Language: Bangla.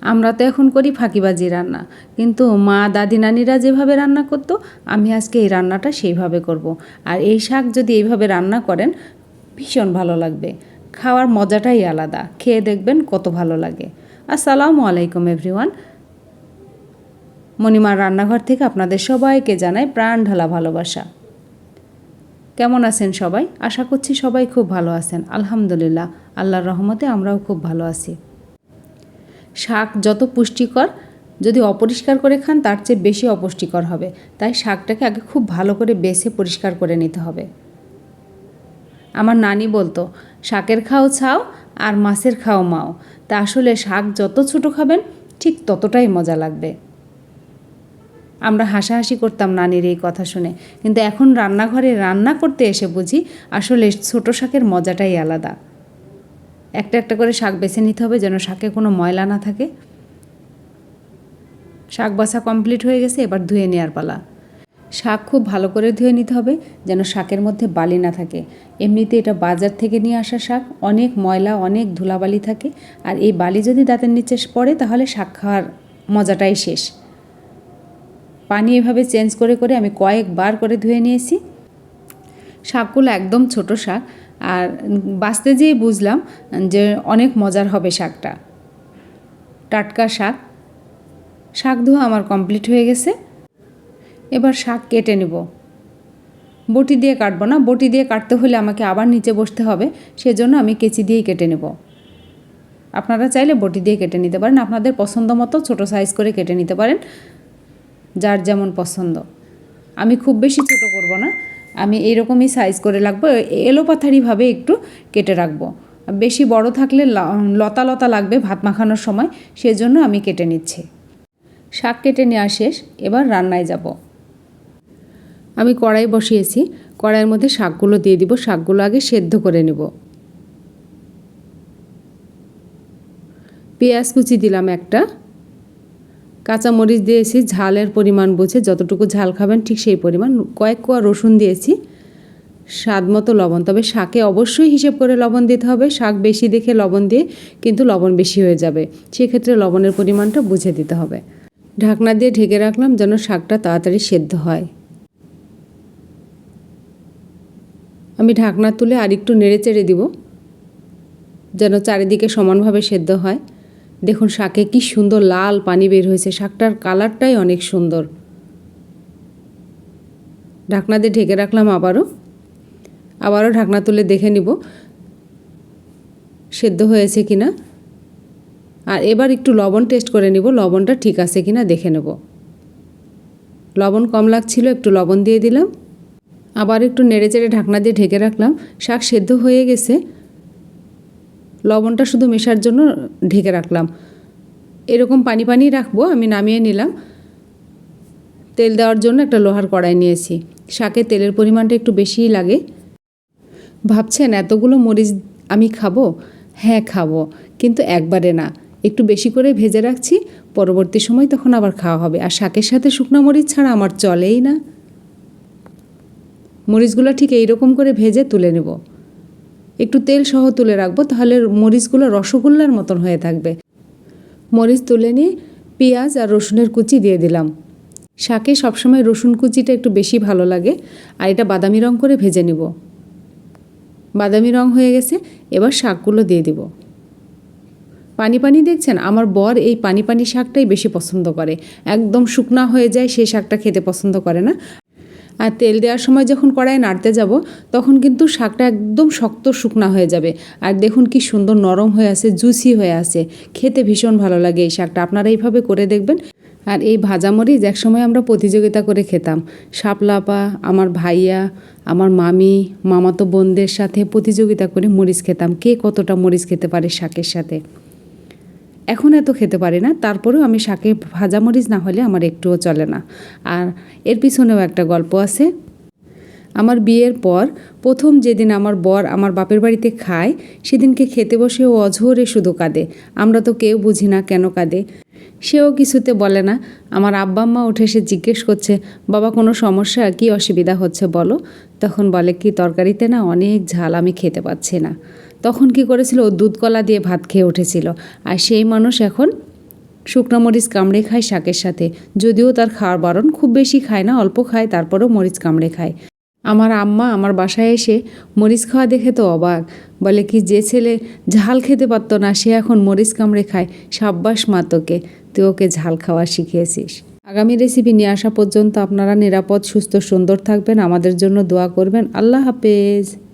আমরা তো এখন করি ফাঁকিবাজি রান্না। কিন্তু মা, দাদি, নানিরা যেভাবে রান্না করতো, আমি আজকে এই রান্নাটা সেইভাবে করব। আর এই শাক যদি এইভাবে রান্না করেন, ভীষণ ভালো লাগবে। খাওয়ার মজাটাই আলাদা। খেয়ে দেখবেন কত ভালো লাগে। আসসালামু আলাইকুম, এভরিওয়ান। মণিমার রান্নাঘর থেকে আপনাদের সবাইকে জানাই প্রাণ ঢালা ভালোবাসা। কেমন আছেন সবাই? আশা করছি সবাই খুব ভালো আছেন। আলহামদুলিল্লাহ। আল্লাহর রহমতে আমরাও খুব ভালো আছি। শাক যত পুষ্টিকর, যদি অপরিষ্কার করে খান, তার চেয়ে বেশি অপুষ্টিকর হবে। তাই শাকটাকে আগে খুব ভালো করে বেছে পরিষ্কার করে নিতে হবে। আমার নানি বলতো, শাকের খাও ছাও, আর মাছের খাও মাও। তা আসলে শাক যত ছোটো খাবেন, ঠিক ততটাই মজা লাগবে। আমরা হাসাহাসি করতাম নানির এই কথা শুনে। কিন্তু এখন রান্নাঘরে রান্না করতে এসে বুঝি আসলে ছোট শাকের মজাটাই আলাদা। একটা একটা করে শাক বেছে নিতে হবে যেন শাকে কোনো ময়লা না থাকে। শাক বাছা কমপ্লিট হয়ে গেছে, এবার ধুয়ে নেওয়ার পালা। শাক খুব ভালো করে ধুয়ে নিতে হবে যেন শাকের মধ্যে বালি না থাকে। এমনিতে এটা বাজার থেকে নিয়ে আসা শাক, অনেক ময়লা, অনেক ধুলাবালি থাকে। আর এই বালি যদি দাঁতের নিচে পড়ে তাহলে শাক খাওয়ার মজাটাই শেষ। পানি এভাবে চেঞ্জ করে করে আমি কয়েকবার করে ধুয়ে নিয়েছি। শাকগুলো একদম ছোট শাক আর বাঁচতে যেয়ে বুঝলাম যে অনেক মজার হবে শাকটা। টাটকা শাক। শাক ধোয়া আমার কমপ্লিট হয়ে গেছে। এবার শাক কেটে নেব। বটি দিয়ে কাটবো না, বটি দিয়ে কাটতে হলে আমাকে আবার নিচে বসতে হবে, সেজন্য আমি কেচি দিয়েই কেটে নেব। আপনারা চাইলে বটি দিয়ে কেটে নিতে পারেন, আপনাদের পছন্দ মতো ছোটো সাইজ করে কেটে নিতে পারেন, যার যেমন পছন্দ। আমি খুব বেশি ছোট করব না আমি এইরকমই সাইজ করে রাখব, এলোপাথারিভাবে একটু কেটে রাখব। বেশি বড় থাকলে লতা লতা লাগবে ভাত মাখানোর সময়, সেজন্য আমি কেটে নিচ্ছি। শাক কেটে নেওয়া শেষ, এবার রান্নায় যাব। আমি কড়াই বসিয়েছি, কড়াইয়ের মধ্যে শাকগুলো দিয়ে দিব, শাকগুলো আগে সেদ্ধ করে নেব। পেঁয়াজ কুচি দিলাম একটা কাঁচা মরিচ দিয়েছি, ঝালের পরিমাণ বুঝে যতটুকু ঝাল খাবেন ঠিক সেই পরিমাণ। কয়েক কোয়া রসুন দিয়েছি, স্বাদ মতো লবণ। তবে শাকে অবশ্যই হিসেব করে লবণ দিতে হবে। শাক বেশি দেখে লবণ দিয়ে কিন্তু লবণ বেশি হয়ে যাবে। সেক্ষেত্রে লবণের পরিমাণটা বুঝে দিতে হবে। ঢাকনা দিয়ে ঢেকে রাখলাম যেন শাকটা তাড়াতাড়ি সেদ্ধ হয়। আমি ঢাকনা তুলে আরেকটু নেড়ে চেড়ে দিব, যেন চারিদিকে সমানভাবে সেদ্ধ হয়। দেখুন শাকে কি সুন্দর লাল পানি বের হয়েছে। শাকটার কালারটাই অনেক সুন্দর। ঢাকনা দিয়ে ঢেকে রাখলাম আবারও। আবারও ঢাকনা তুলে দেখে নিব সেদ্ধ হয়েছে কি না আর এবার একটু লবণ টেস্ট করে নিব, লবণটা ঠিক আছে কি না দেখে নেব। লবণ কম লাগছিল, একটু লবণ দিয়ে দিলাম। আবার একটু নেড়ে চেড়ে ঢাকনা দিয়ে ঢেকে রাখলাম। শাক সেদ্ধ হয়ে গেছে। লবণটা শুধু মেশার জন্য ঢেকে রাখলাম। এরকম পানি পানি রাখব, আমি নামিয়ে নিলাম। তেল দেওয়ার জন্য একটা লোহার কড়াই নিয়েছি। শাকে তেলের পরিমাণটা একটু বেশিই লাগে। ভাবছেন এতগুলো মরিচ আমি খাব? হ্যাঁ খাব, কিন্তু একবারে না। একটু বেশি করে ভেজে রাখছি, পরবর্তী সময় তখন আবার খাওয়া হবে। আর শাকের সাথে শুকনো মরিচ ছাড়া আমার চলেই না। মরিচগুলো ঠিক এইরকম করে ভেজে তুলে নেব। একটু তেল সহ তুলে রাখব, তাহলে মরিচগুলো রসগোল্লার মতন হয়ে থাকবে। মরিচ তুলে নিয়ে পেঁয়াজ আর রসুনের কুচি দিয়ে দিলাম। শাকে সবসময় রসুন কুচিটা একটু বেশি ভালো লাগে, আর এটা বাদামি রং করে ভেজে নিব। বাদামি রং হয়ে গেছে, এবার শাকগুলো দিয়ে দিব। পানি পানি দেখছেন? আমার বর এই পানি পানি শাকটাই বেশি পছন্দ করে। একদম শুকনা হয়ে যায় সেই শাকটা খেতে পছন্দ করে না। আর তেল দেওয়ার সময় যখন কড়াই নাড়তে যাব, তখন কিন্তু শাকটা একদম শক্ত শুকনা হয়ে যাবে। আর দেখুন কি সুন্দর নরম হয়ে আছে জুসি হয়ে আছে। খেতে ভীষণ ভালো লাগে এই শাকটা, আপনারা এইভাবে করে দেখবেন। আর এই ভাজা মরিচ একসময় আমরা প্রতিযোগিতা করে খেতাম। শাপলাপা আমার ভাইয়া, আমার মামি, মামাতো বোনদের সাথে প্রতিযোগিতা করে মরিচ খেতাম। কে কতটা মরিচ খেতে পারে শাকের সাথে? এখন এত খেতে পারি না, তারপরেও আমি শাকে ভাজা মরিচ না হলে আমার একটুও চলে না। আর এর পিছনেও একটা গল্প আছে। আমার বিয়ের পর প্রথম যেদিন আমার বর আমার বাপের বাড়িতে খায়, সেদিনকে খেতে বসে ও অঝোরে শুধু কাঁদে। আমরা তো কেউ বুঝি না কেন কাঁদে। সেও কিছুতে বলে না। আমার আব্বা আম্মা উঠে এসে জিজ্ঞেস করছে, বাবা, কোনো সমস্যা? কি অসুবিধা হচ্ছে বলো? তখন বলে, কি, তরকারিতে না অনেক ঝাল, আমি খেতে পাচ্ছি না। তখন কি করেছিল? ও দুধ কলা দিয়ে ভাত খেয়ে উঠেছিল। আর সেই মানুষ এখন শুকনো মরিচ কামড়ে খায় শাকের সাথে। যদিও তার খাওয়ার বারণ খুব বেশি খায় না, অল্প খায়, তারপরেও মরিচ কামড়ে খায়। আমার আম্মা আমার বাসায় এসে মরিচ খাওয়া দেখে তো অবাক। বলে কি, যে ছেলে ঝাল খেতে পারতো না, সে এখন মরিচ কামড়ে খায়। সাব্বাস মা তোকে, তুই ওকে ঝাল খাওয়া শিখিয়েছিস। আগামী রেসিপি নিয়ে আসা পর্যন্ত আপনারা নিরাপদ, সুস্থ, সুন্দর থাকবেন। আমাদের জন্য দোয়া করবেন। আল্লাহ হাফেজ।